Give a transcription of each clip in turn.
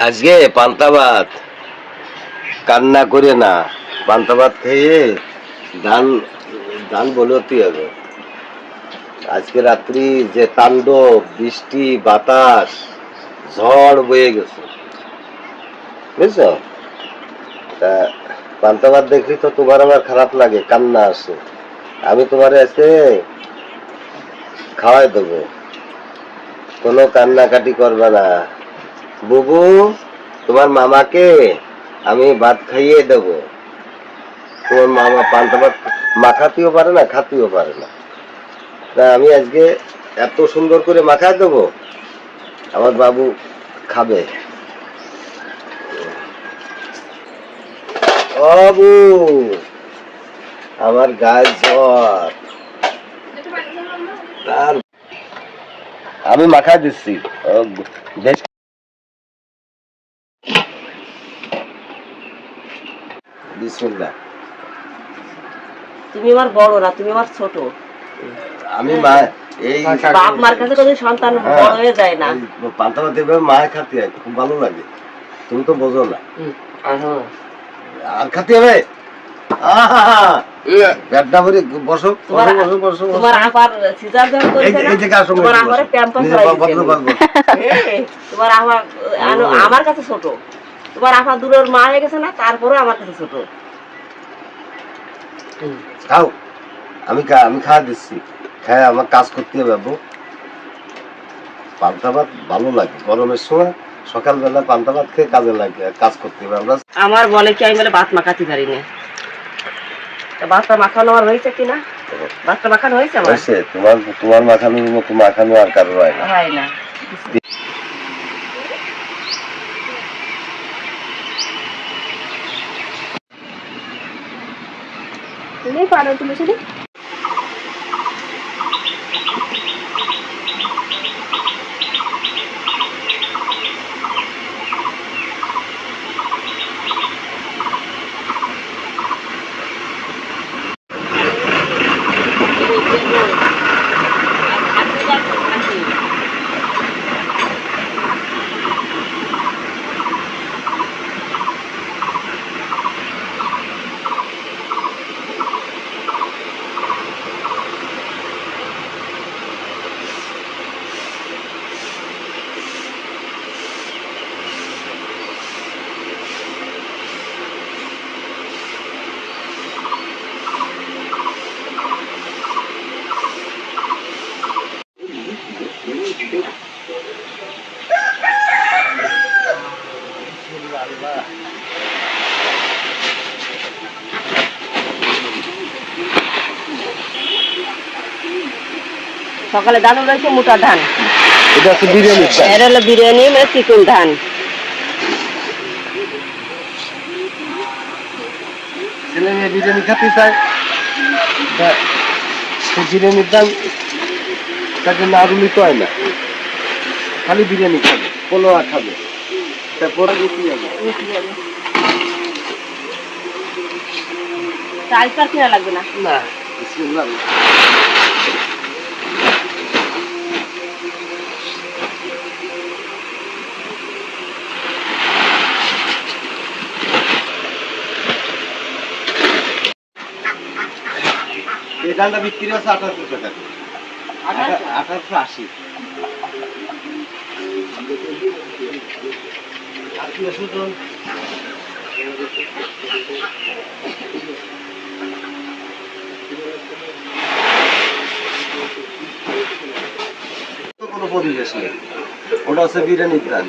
আজকে পান্তা ভাত কান্না করে না। পান্তা ভাত খেয়ে ধান ধান বলতে হবে। আজকে রাত্রি যে তাণ্ডব, বৃষ্টি, বাতাস, ঝড় বয়ে গেছে। বুঝছ? তা পান্তা ভাত দেখলি তো তোমার আমার খারাপ লাগে, কান্না আসে। আমি তোমার আজকে খাওয়াই দেবো। কোনো কান্নাকাটি করবে না। বুবু তোমার মামাকে আমি ভাত খাইয়ে দেবো। তোমার মামা পান্তা ভাত মাখাতেও পারে না খাতেও পারে না। তা আমি আজকে এত সুন্দর করে মাখায় দেবো আমার বাবু খাবে। বউ, আমার গায়ে জ্বর। আমি মাখায় দিচ্ছি। বিসমিল্লাহ। তুমি আমার বড় না তুমি আমার ছোট। আমি মা এই বাপ মার কাছে কোনো সন্তান হ্যাঁ। বড় হয়ে যায় না। পান্তা ভাত খাতে হয় খুব ভালো লাগে। তুমি তো বোঝো না। আর খাতে হবে? পেটটা ভরে বসো তোমার বসো বসো বসো। বসো। তোমার আপার সিজার যখন করেছে এই যে কার তোমার আপারে প্যাম্পাস নিজে করাই ভদ্র দিয়েছে ভদ্র। এই, তোমার আপা আমার কাছে ছোট। তোমার আপা দূরের মা হয়ে গেছে না তারপরে আমার কাছে ছোট। খাও। আমি আমি খাওয়া দিচ্ছি। খায় আমার কাজ করতে হবে পান্তা ভাত ভালো লাগে। গরমের সময় সকালবেলা পান্তা ভাত খেয়ে কাজে লাগে কাজ করতে হবে। আমরা আমার বলে কি আমি বলে ভাত মাখাতে পারি না। ভাতটা মাখানো আমার হয়েছে কিনা ভাতটা মাখানো হয়েছে আমার? তোমার তোমার মাখানোর মতো মাখানো আর কারও হয় না। হয় না। তুমি পারো তুমি শুধু সকালে ধান রয়েছে মোটা ধান। এটা হচ্ছে বিরিয়ানি এর হলো বিরিয়ানি মানে চিকন ধান। ছেলে মেয়ে বিরিয়ানি খেতে চায় বিরিয়ানির দাম তাকে না রুলি তো হয় না। খালি বিরিয়ানি খাবে পোলোয়া খাবে। তারপরে রুটি হবে কিনা লাগবে না। না ডালটা বিক্রি হচ্ছে আঠারোশো টাকা। আঠারোশো আশি। আর কি কোনো পরিবেশ নেই। ওটা হচ্ছে বিরিয়ানির দান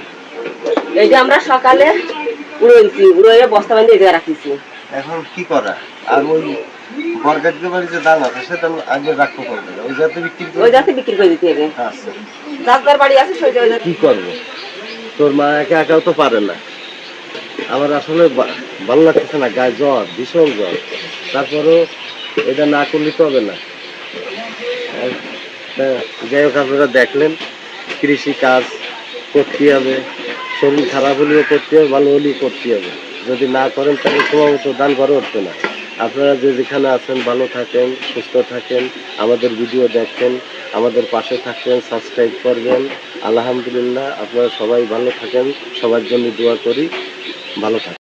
এই যে আমরা সকালে উড়েছি উড়ে বস্তা এদিকে রাখিছি। এখন কি করা? আর ওই বাড়ি যে দাম আছে সেটা আগে রাখতে পারবে। ওই যাতে বিক্রি করে ওই যাতে বিক্রি করে দিতে হবে। আচ্ছা। যার বাড়ি আছে সেই কি করব? তোর মা একা একাও তো পারে না। আমার আসলে ভালো লাগতেছে না গায়ে জ্বর, ভীষণ জ্বর। তারপরেও এটা না করলে তো হবে না যাই হোক, আপনারা দেখলেন, কৃষি কাজ করতে হবে, শরীর খারাপ হলেও করতে হবে, ভালো হলেও করতে হবে। যদি না করেন, তাহলে সময় মতো দান করে উঠবে না। আপনারা যে যেখানে আছেন, ভালো থাকেন, সুস্থ থাকেন, আমাদের ভিডিও দেখেন। আমাদের পাশে থাকবেন সাবস্ক্রাইব করবেন। আলহামদুলিল্লাহ, আপনারা সবাই ভালো থাকেন। সবার জন্য দোয়া করি। ভালো থাকেন